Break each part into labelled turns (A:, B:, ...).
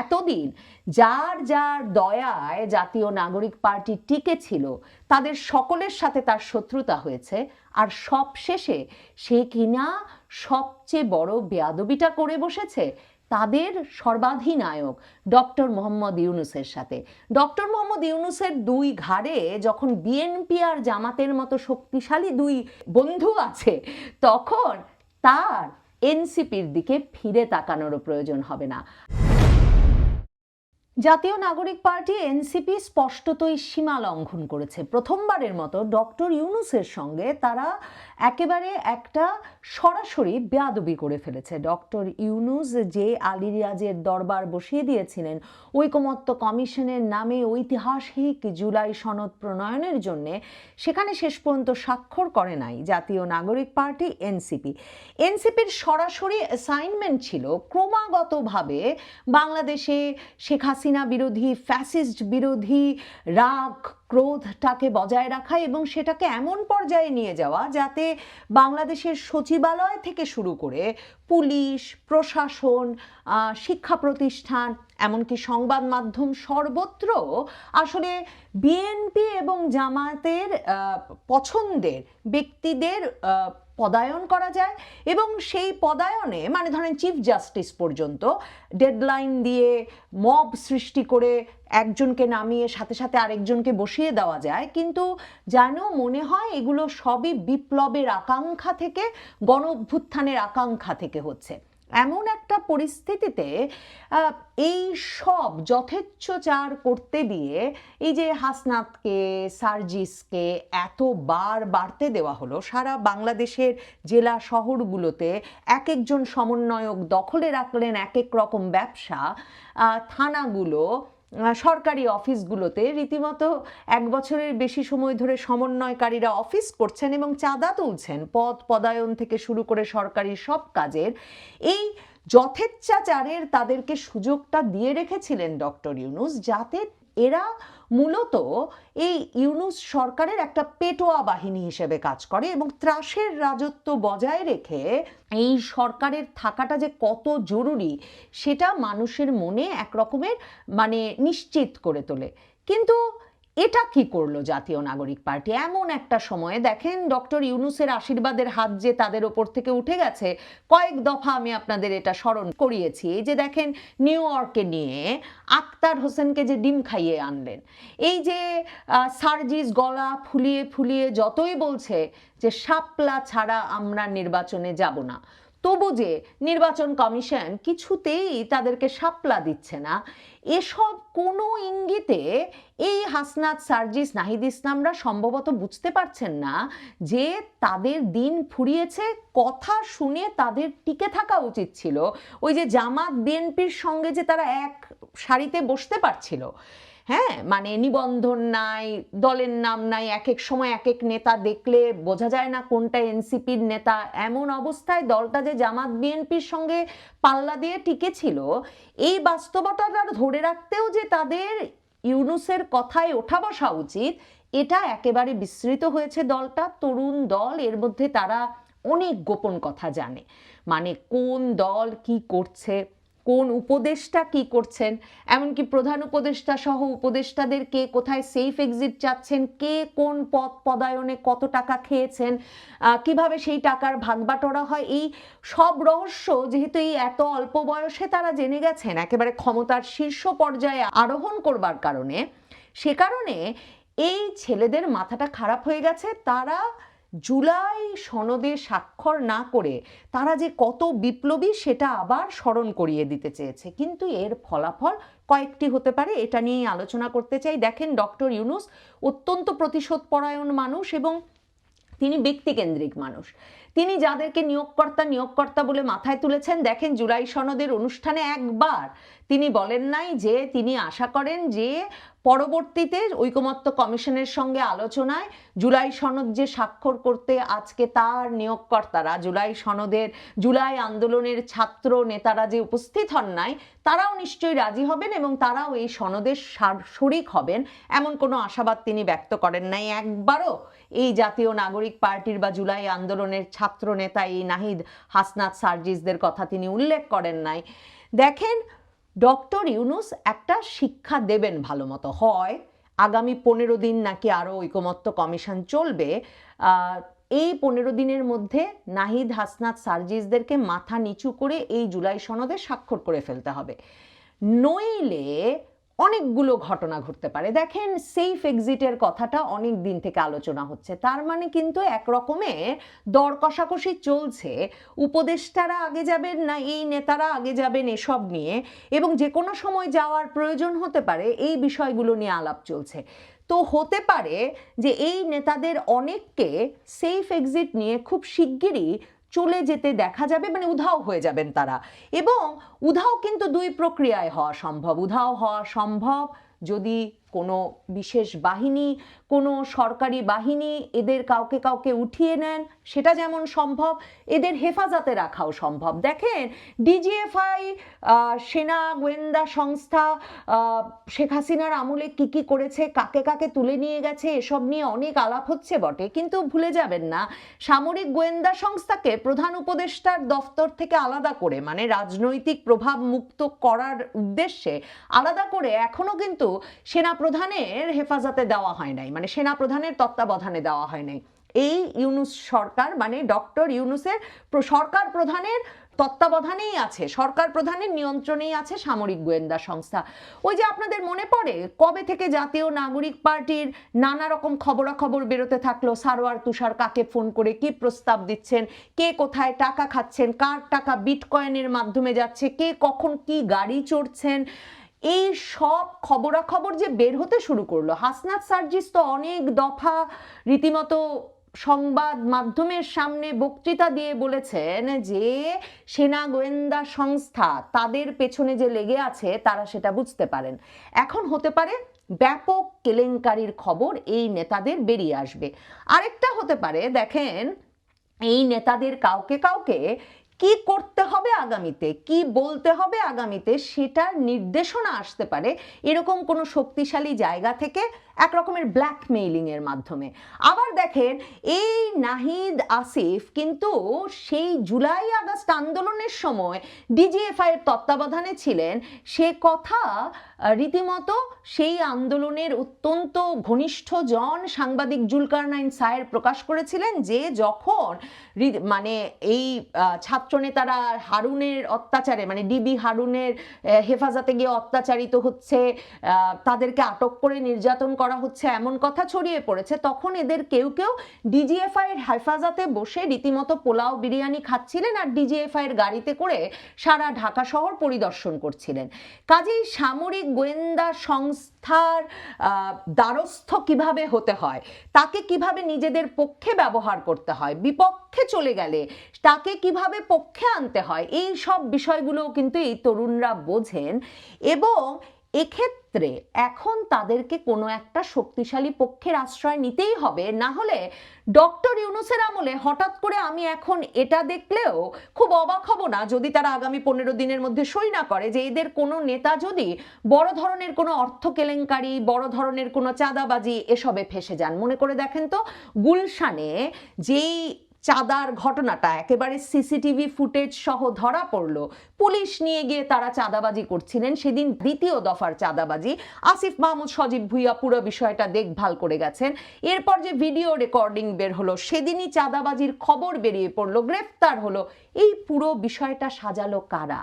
A: এতদিন যার যার দয়ায় জাতীয় নাগরিক পার্টি টিকে ছিল, তাদের সকলের সাথে তার শত্রুতা হয়েছে, আর সব শেষে সে কিনা সবচেয়ে বড় বেয়াদবিটা করে বসেছে তাদের সর্বাধিনায়ক ডক্টর মোহাম্মদ ইউনুসের সাথে। ডক্টর মোহাম্মদ ইউনুসের দুই ঘাড়ে যখন বিএনপি আর জামাতের মতো শক্তিশালী দুই বন্ধু আছে, তখন তার এনসিপির দিকে ফিরে তাকানোরও প্রয়োজন হবে না। জাতীয় নাগরিক পার্টি এনসিপি স্পষ্টতই সীমা লঙ্ঘন করেছে। প্রথমবারের মতো ডক্টর ইউনুসের সঙ্গে তারা একেবারে একটা সরাসরি বেয়াদবি করে ফেলেছে। ডক্টর ইউনুস যে আলী রিয়াজের দরবার বসিয়ে দিয়েছিলেন, ঐকমত্য কমিশনের নামে ঐতিহাসিক জুলাই সনদ প্রণয়নের জন্য সেখানে শেষ পর্যন্ত স্বাক্ষর করে নাই জাতীয় নাগরিক পার্টি, এনসিপি। এনসিপির সরাসরি অ্যাসাইনমেন্ট ছিল ক্রমাগতভাবে বাংলাদেশে শেখ হাসিনা বিরোধী ফ্যাসিস্ট বিরোধী, রাগ ক্রোধটাকে বজায় রাখা এবং সেটাকে এমন পর্যায়ে নিয়ে যাওয়া যাতে বাংলাদেশের সচিবালয় থেকে শুরু করে পুলিশ, প্রশাসন শিক্ষা প্রতিষ্ঠান, এমনকি সংবাদ মাধ্যম সর্বত্র আসলে বিএনপি এবং জামাতের পছন্দের ব্যক্তিদের পদায়ন করা যায় এবং সেই পদায়নে মানে ধরেন চিফ জাস্টিস পর্যন্ত ডেডলাইন দিয়ে মব সৃষ্টি করে একজনকে নামিয়ে সাথে সাথে আরেকজনকে বসিয়ে দেওয়া যায়। কিন্তু যেন মনে হয় এগুলো সবই বিপ্লবের আকাঙ্ক্ষা থেকে গণ অভ্যুত্থানের আকাঙ্ক্ষা থেকে হচ্ছে। এমন একটা পরিস্থিতিতে এই সব যথেচ্ছচার করতে দিয়ে এই যে হাসনাতকে, সার্জিসকে এতবার বাড়তে দেওয়া হলো, সারা বাংলাদেশের জেলা শহরগুলোতে এক একজন সমন্বয়ক দখলে রাখলেন এক এক রকম ব্যবসা থানাগুলো সরকারি অফিসগুলোতে রীতিমতো এক বছরের বেশি সময় ধরে সমন্বয়কারীরা অফিস করছেন এবং চাঁদা তুলছেন পদ পদায়ন থেকে শুরু করে সরকারি সব কাজের। এই যথেচ্ছাচারের তাদেরকে সুযোগটা দিয়ে রেখেছিলেন ডক্টর ইউনুস যাতে এরা মূলত এই ইউনুস সরকারের একটা পেটোয়া বাহিনী হিসেবে কাজ করে এবং ত্রাসের রাজত্ব বজায় রেখে এই সরকারের থাকাটা যে কত জরুরি সেটা মানুষের মনে এক রকমের মানে নিশ্চিত করে তোলে। কিন্তু এটা কি করল জাতীয় নাগরিক পার্টি? এমন একটা সময়ে দেখেন ডক্টর ইউনুসের আশীর্বাদের হাত যে তাদের ওপর থেকে উঠে গেছে, কয়েক দফা আমি আপনাদের এটা স্মরণ করিয়েছি। এই যে দেখেন নিউ ইয়র্কে নিয়ে আক্তার হোসেনকে যে ডিম খাইয়ে আনলেন, এই যে সার্জিস গলা ফুলিয়ে ফুলিয়ে যতই বলছে যে শাপলা ছাড়া আমরা নির্বাচনে যাব না, তবু যে নির্বাচন কমিশন কিছুতেই তাদেরকে শাপলা দিচ্ছে না, এসব কোনো ইঙ্গিতে হাসনাত, সার্জিস, নাহিদ ইসলামরা সম্ভবত বুঝতে পারছেন না যে তাদের দিন ফুরিয়েছে, কথা শুনে তাদের টিকে থাকা উচিত ছিল। ওই যে জামাত, বিএনপির সঙ্গে যে তারা এক সারিতে বসতে পারছিল। হ্যাঁ মানে নিবন্ধন নাই, দলের নাম নাই এক এক সময় এক এক নেতা দেখলে বোঝা যায় না কোনটা এনসিপির নেতা। এমন অবস্থায় দলটা যে জামাত, বিএনপির সঙ্গে পাল্লা দিয়ে টিকেছিল, এই বাস্তবতা ধরে রাখতেও যে তাদের ইউনুসের কথায় ওঠা বসা উচিত। এটা একেবারে বিস্তৃত হয়েছে দলটা। তরুণ দল, এর মধ্যে তারা অনেক গোপন কথা জানে। মানে কোন দল কি করছে কোন উপদেষ্টা কি করছেন? এমনকি প্রধান উপদেষ্টা সহ উপদেষ্টাদের কে কোথায় সেফ এক্সিট চাচ্ছেন? কে কোন পদ পদায়নে কত টাকা খেয়েছেন? কীভাবে সেই টাকার ভাগবাটোরা হয়? এই সব রহস্য যেহেতু এই এত অল্প বয়সে তারা জেনে গেছেন, একেবারে ক্ষমতার শীর্ষ পর্যায়ে আরোহণ করবার কারণে, সে কারণে এই ছেলেদের মাথাটা খারাপ হয়ে গেছে। তারা জুলাই সনদে স্বাক্ষর না করে তারা যে কত বিপ্লবী সেটা আবার স্মরণ করিয়ে দিতে চেয়েছে। কিন্তু এর ফলাফল কয়েকটি হতে পারে, এটা নিয়েই আলোচনা করতে চাই। দেখেন ডক্টর ইউনুস অত্যন্ত প্রতিশোধ পরায়ণ মানুষ এবং তিনি ব্যক্তিকেন্দ্রিক মানুষ। তিনি যাদেরকে নিয়োগকর্তা নিয়োগকর্তা বলে মাথায় তুলেছেন, দেখেন জুলাই সনদের অনুষ্ঠানে একবার তিনি বলেন নাই যে তিনি আশা করেন যে পরবর্তীতে ঐকমত্য কমিশনের সঙ্গে আলোচনায় জুলাই সনদ যে স্বাক্ষর করতে আজকে তার নিয়োগকর্তারা, জুলাই সনদের, জুলাই আন্দোলনের ছাত্র নেতারা যে উপস্থিত হন নাই, তারাও নিশ্চয়ই রাজি হবেন এবং তারাও এই সনদের শরিক হবেন এমন কোনো আশাবাদ তিনি ব্যক্ত করেন নাই। একবারও এই জাতীয় নাগরিক পার্টির বা জুলাই আন্দোলনের ছাত্র নেতা এই নাহিদ হাসনাত সার্জিসদের কথা তিনি উল্লেখ করেন নাই। দেখেন, ডক্টর ইউনুস একটা শিক্ষা দেবেন ভালো মতো। হয়, আগামী পনেরো দিন নাকি আরও ঐকমত্য কমিশন চলবে এই পনেরো দিনের মধ্যে নাহিদ হাসনাত সার্জিসদেরকে মাথা নিচু করে এই জুলাই সনদে স্বাক্ষর করে ফেলতে হবে। নইলে অনেকগুলো ঘটনা ঘটতে পারে। দেখেন সেফ এক্সিটের কথাটা অনেক দিন থেকে আলোচনা হচ্ছে। তার মানে কিন্তু এক রকমের দর কষাকষি চলছে। উপদেষ্টারা আগে যাবেন না, এই নেতারা আগে যাবেন এসব নিয়ে। এবং যে কোনো সময় যাওয়ার প্রয়োজন হতে পারে, এই বিষয়গুলো নিয়ে আলাপ চলছে। তো হতে পারে যে এই নেতাদের অনেককে সেফ এক্সিট নিয়ে খুব শিগগিরই চলে যেতে দেখা যাবে মানে উধাও হয়ে যাবেন তারা। এবং উধাও কিন্তু দুই প্রক্রিয়ায় হওয়া সম্ভব। উধাও হওয়া সম্ভব যদি কোনো বিশেষ বাহিনী, কোনো সরকারি বাহিনী এদের কাউকে কাউকে উঠিয়ে নেন সেটা যেমন সম্ভব, এদের হেফাজতে রাখাও সম্ভব। দেখেন, ডিজিএফআই সেনা, গোয়েন্দা সংস্থা শেখ হাসিনার আমলে কি কি করেছে, কাকে কাকে তুলে নিয়ে গেছে, এসব নিয়ে অনেক আলাপ হচ্ছে বটে। কিন্তু ভুলে যাবেন না, সামরিক গোয়েন্দা সংস্থাকে প্রধান উপদেষ্টার দফতর থেকে আলাদা করে মানে রাজনৈতিক প্রভাব মুক্ত করার উদ্দেশ্যে আলাদা করে এখনও কিন্তু সেনা প্রধানের হেফাজতে দেওয়া হয় নাই মানে সেনা প্রধানের তত্ত্বাবধানে দেওয়া হয় নাই। এই ইউনুস সরকার মানে ডক্টর ইউনুসের সরকার প্রধানের তত্ত্বাবধানেই আছে, সরকার প্রধানের নিয়ন্ত্রণেই আছে সামরিক গোয়েন্দা সংস্থা। ওই যে আপনাদের মনে পড়ে, কবে থেকে জাতীয় নাগরিক পার্টির নানা রকম খবরাখবর বেরোতে থাকল, সারোয়ার তুষার কাকে ফোন করে কি প্রস্তাব দিচ্ছেন, কে কোথায় টাকা খাচ্ছেন, কার টাকা বিটকয়েনের মাধ্যমে যাচ্ছে, কে কখন কি গাড়ি চড়ছেন, এই সব খবরাখবর যে বের হতে শুরু করল, হাসনাত সার্জিস তো অনেক দফা রীতিমতো সংবাদ মাধ্যমের সামনে বক্তৃতা দিয়ে বলেছেন যে সেনা গোয়েন্দা সংস্থা তাদের পেছনে যে লেগে আছে, তারা সেটা বুঝতে পারেন। এখন হতে পারে ব্যাপক কেলেঙ্কারির খবর এই নেতাদের বেরিয়ে আসবে। আরেকটা হতে পারে, দেখেন, এই নেতাদের কাউকে কাউকে কি করতে হবে আগামীতে, কি বলতে হবে আগামীতে, সেটার নির্দেশনা আসতে পারে। এরকম কোনো শক্তিশালী জায়গা থেকে এক রকমের ব্ল্যাকমেইলিং এর মাধ্যমে। আবার দেখেন, এই নাহিদ আসিফ কিন্তু সেই জুলাই আগস্ট আন্দোলনের সময় ডিজিএফআই এর তত্ত্বাবধানে ছিলেন। সে কথা রীতিমতো সেই আন্দোলনের অত্যন্ত ঘনিষ্ঠ জন সাংবাদিক জুলকার নাইন সায়ের প্রকাশ করেছিলেন যে যখন মানে এই ছাত্রনেতারা হারুনের অত্যাচারে মানে ডিবি হারুনের হেফাজতে গিয়ে অত্যাচারিত হচ্ছে তাদেরকে আটক করে নির্যাতন করা হচ্ছে, এমন কথা ছড়িয়ে পড়েছে, তখন এদের কেউ কেউ ডিজিএফআই এর হেফাজতে বসে রীতিমতো পোলাও বিরিয়ানি খাচ্ছিলেন আর ডিজিএফআই এর গাড়িতে করে সারা ঢাকা শহর পরিদর্শন করছিলেন। কাজেই সামরিক গোয়েন্দা সংস্থার দ্বারস্থ কীভাবে হতে হয়, তাকে কীভাবে নিজেদের পক্ষে ব্যবহার করতে হয়, বিপক্ষে চলে গেলে তাকে কীভাবে পক্ষে আনতে হয়, এই সব বিষয়গুলোও কিন্তু এই তরুণরা বোঝেন এবং এক্ষেত্রে এখন তাদেরকে কোনো একটা শক্তিশালী পক্ষের আশ্রয় নিতেই হবে। না হলে ডক্টর ইউনুসের আমলে হঠাৎ করে আমি এখন এটা দেখলেও খুব অবাক হব না, যদি তারা আগামী পনেরো দিনের মধ্যে সই না করে যে এদের কোনো নেতা যদি বড় ধরনের কোনো অর্থ কেলেঙ্কারি, বড় ধরনের কোনো চাঁদাবাজি এসবে ফেসে যান। মনে করে দেখেন তো, গুলশানে যেই চাঁদার ঘটনাটা একেবারে সিসিটিভি ফুটেজ সহ ধরা পড়ল। পুলিশ নিয়ে গিয়ে তারা চাঁদাবাজি করছিলেন। সেদিন দ্বিতীয় দফার চাঁদাবাজি। আসিফ মাহমুদ, সজীব ভুইয়া পুরো বিষয়টা দেখভাল করে গেছেন। এরপর যে ভিডিও রেকর্ডিং বের হলো, সেদিনই চাঁদাবাজির খবর বেরিয়ে পড়ল। গ্রেফতার হলো। এই পুরো বিষয়টা সাজালো কারা?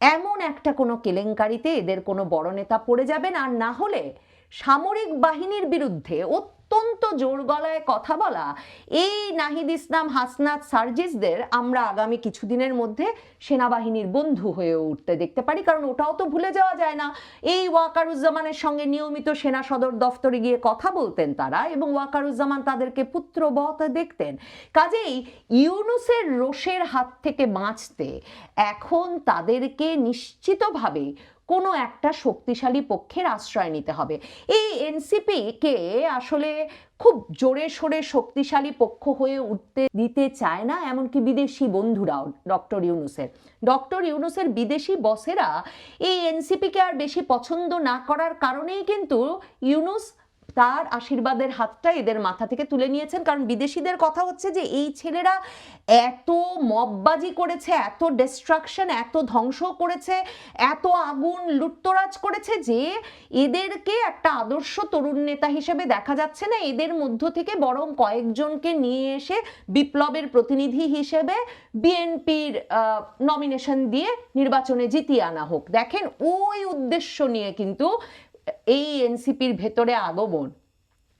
A: এমন একটা কোনো কেলেঙ্কারিতে এদের কোনো বড় নেতা পড়ে যাবেন? আর না হলে সামরিক বাহিনীর বিরুদ্ধে অত্যন্ত জোর গলায় কথা বলা এই নাহিদ ইসলাম হাসনাত সার্জিসদের আমরা আগামী কিছুদিনের মধ্যে সেনাবাহিনীর বন্ধু হয়ে উঠতে দেখতে পারি। কারণ ওটাও তো ভুলে যাওয়া যায় না। এই ওয়াকারুজ্জামানের সঙ্গে নিয়মিত সেনা সদর দফতরে গিয়ে কথা বলতেন তারা এবং ওয়াকারুজ্জামান তাদেরকে পুত্রবত দেখতেন। কাজেই ইউনুসের রোষের হাত থেকে বাঁচতে এখন তাদেরকে নিশ্চিতভাবে কোনো একটা শক্তিশালী পক্ষের আশ্রয় নিতে হবে। এই এনসিপিকে আসলে খুব জোরে সোরে শক্তিশালী পক্ষ হয়ে উঠতে দিতে চায় না, এমনকি বিদেশি বন্ধুরাও, ডক্টর ইউনুসের। ডক্টর ইউনুসের বিদেশি বসেরা এই এনসিপিকে আর বেশি পছন্দ না করার কারণেই কিন্তু ইউনুস তার আশীর্বাদের হাতটা এদের মাথা থেকে তুলে নিয়েছেন। কারণ বিদেশিদের কথা হচ্ছে যে, এই ছেলেরা এত মববাজি করেছে, এত ডিস্ট্রাকশন এত ধ্বংস করেছে, এত আগুন লুটতরাজ করেছে যে, এদেরকে একটা আদর্শ তরুণ নেতা হিসেবে দেখা যাচ্ছে না। এদের মধ্য থেকে বরং কয়েকজনকে নিয়ে এসে বিপ্লবের প্রতিনিধি হিসেবে বিএনপির নমিনেশন দিয়ে নির্বাচনে জিতিয়ে আনা হোক। দেখেন, ওই উদ্দেশ্য নিয়ে কিন্তু এই এনসিপির ভেতরে আগমন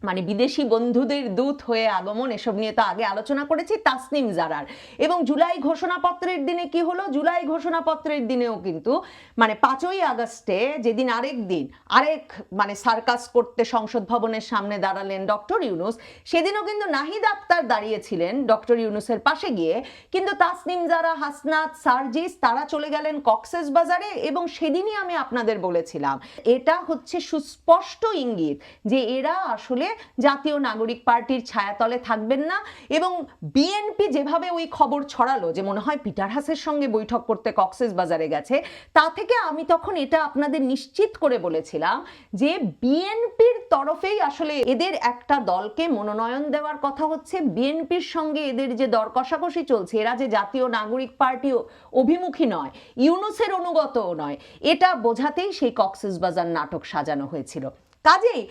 A: মানে বিদেশি বন্ধুদের দূত হয়ে আগমন, এসব নিয়ে তো আগে আলোচনা করেছি তাসনিম জারার। এবং জুলাই ঘোষণাপত্রের দিনে কি হলো? জুলাই ঘোষণাপত্রের দিনেও কিন্তু মানে পাঁচই আগস্টে যেদিন আরেক দিন, আরেক মানে সার্কাস করতে সংসদ ভবনের সামনে দাঁড়ালেন ডক্টর ইউনুস, সেদিনও কিন্তু নাহিদ আক্তার দাঁড়িয়েছিলেন ডক্টর ইউনুসের পাশে গিয়ে। কিন্তু তাসনিম জারা, হাসনাত, সার্জিস, তারা চলে গেলেন কক্সেস বাজারে এবং সেদিনই আমি আপনাদের বলেছিলাম, এটা হচ্ছে সুস্পষ্ট ইঙ্গিত যে এরা আসলে জাতীয় নাগরিক পার্টির ছায়াতলে থাকবেন না এবং বিএনপি যেভাবে ওই খবর ছড়ালো যে মনে হয় পিটার হাসের সঙ্গে বৈঠক করতে কক্সেস বাজারে গেছে, তা থেকে আমি তখন এটা আপনাদের নিশ্চিত করে বলেছিলাম যে বিএনপির তরফেই আসলে এদের একটা দলকে মনোনয়ন দেওয়ার কথা হচ্ছে। বিএনপির সঙ্গে এদের যে দর কষাকষি চলছে, এরা যে জাতীয় নাগরিক পার্টি অভিমুখী নয়, ইউনুসের অনুগতও নয়, এটা বোঝাতেই সেই কক্সেস বাজার নাটক সাজানো হয়েছিল। কাজেই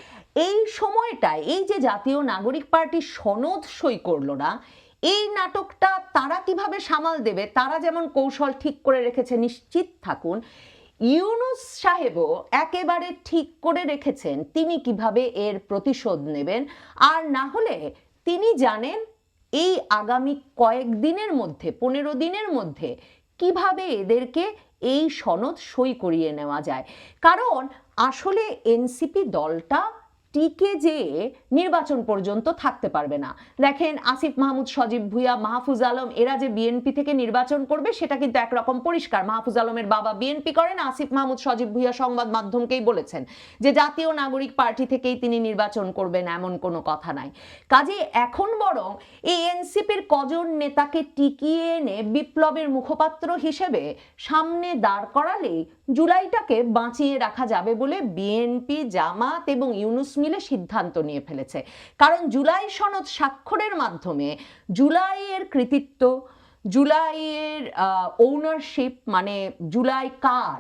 A: এই সময়টায় এই যে জাতীয় নাগরিক পার্টি সনদ সই করল না, এই নাটকটা তারা কীভাবে সামাল দেবে, তারা যেমন কৌশল ঠিক করে রেখেছে, নিশ্চিত থাকুন, ইউনুস সাহেবও একেবারে ঠিক করে রেখেছেন তিনি কীভাবে এর প্রতিশোধ নেবেন, আর না হলে তিনি জানেন এই আগামী কয়েকদিনের মধ্যে, পনেরো দিনের মধ্যে কীভাবে এদেরকে এই সনদ সই করিয়ে নেওয়া যায়। কারণ আসলে এনসিপি দলটা টিকে যে নির্বাচন পর্যন্ত থাকতে পারবে না। দেখেন আসিফ মাহমুদ, সজীব ভুইয়া, মাহফুজ আলম, এরা যে বিএনপি থেকে নির্বাচন করবে, সেটা কিন্তু একরকম পরিষ্কার। মাহফুজ আলমের বাবা বিএনপি করেন, আসিফ মাহমুদ, সজীব ভুইয়া সংবাদ মাধ্যমকেই বলেছেন যে জাতীয় নাগরিক পার্টি থেকেই তিনি নির্বাচন করবেন এমন কোনো কথা নাই। কাজে এখন বরং এই এনসিপির কজন নেতাকে টিকিয়ে এনে বিপ্লবের মুখপাত্র হিসেবে সামনে দাঁড় করালেই জুলাইটাকে বাঁচিয়ে রাখা যাবে বলে বিএনপি জামাত এবং ইউনুস মিলে সিদ্ধান্ত নিয়ে ফেলেছে। কারণ জুলাই সনদ স্বাক্ষরের মাধ্যমে জুলাইয়ের কৃতিত্ব, জুলাইয়ের ওনারশিপ মানে জুলাই কার,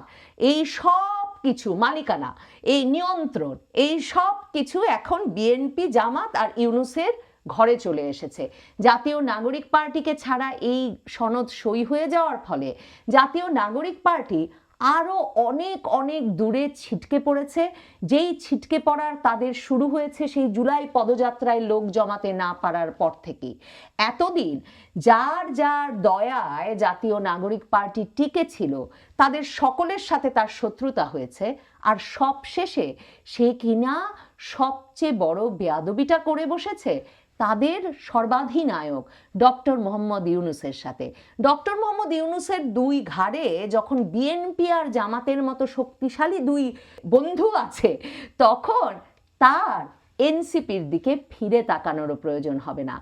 A: এই সব কিছু, মালিকানা, এই নিয়ন্ত্রণ, এই সব কিছু এখন বিএনপি, জামাত আর ইউনুসের ঘরে চলে এসেছে। জাতীয় নাগরিক পার্টিকে ছাড়া এই সনদ সই হয়ে যাওয়ার ফলে জাতীয় নাগরিক পার্টি আরও অনেক অনেক দূরে ছিটকে পড়েছে। যেই ছিটকে পড়ার তাদের শুরু হয়েছে সেই জুলাই পদযাত্রায় লোক জমাতে না পারার পর থেকেই। এতদিন যার যার দয়ায় জাতীয় নাগরিক পার্টি টিকে ছিল, তাদের সকলের সাথে তার শত্রুতা হয়েছে। আর সব শেষে সে কিনা সবচেয়ে বড় বেয়াদবিটা করে বসেছে তাদের সর্বাধিনায়ক ডক্টর মোহাম্মদ ইউনুসের সাথে। ডক্টর মোহাম্মদ ইউনুসের দুই ঘাড়ে যখন বিএনপি আর জামাতের মতো শক্তিশালী দুই বন্ধু আছে, তখন তার এনসিপির দিকে ফিরে তাকানোরও প্রয়োজন হবে না।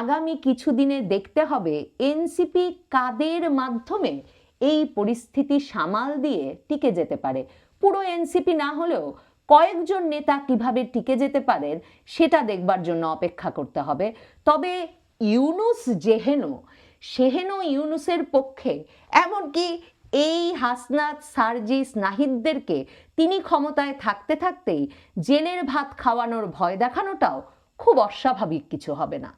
A: আগামী কিছুদিনে দেখতে হবে এনসিপি কাদের মাধ্যমে এই পরিস্থিতি সামাল দিয়ে টিকে যেতে পারে। পুরো এনসিপি না হলেও কয়েকজন নেতা কীভাবে টিকে যেতে পারেন, সেটা দেখবার জন্য অপেক্ষা করতে হবে। তবে ইউনুস যেহেন, সেহেন ইউনুসের পক্ষে, এমনকি এই হাসনাত সার্জিস নাহিদদেরকে তিনি ক্ষমতায় থাকতে থাকতেই জেলের ভাত খাওয়ানোর ভয় দেখানোটাও খুব অস্বাভাবিক কিছু হবে না।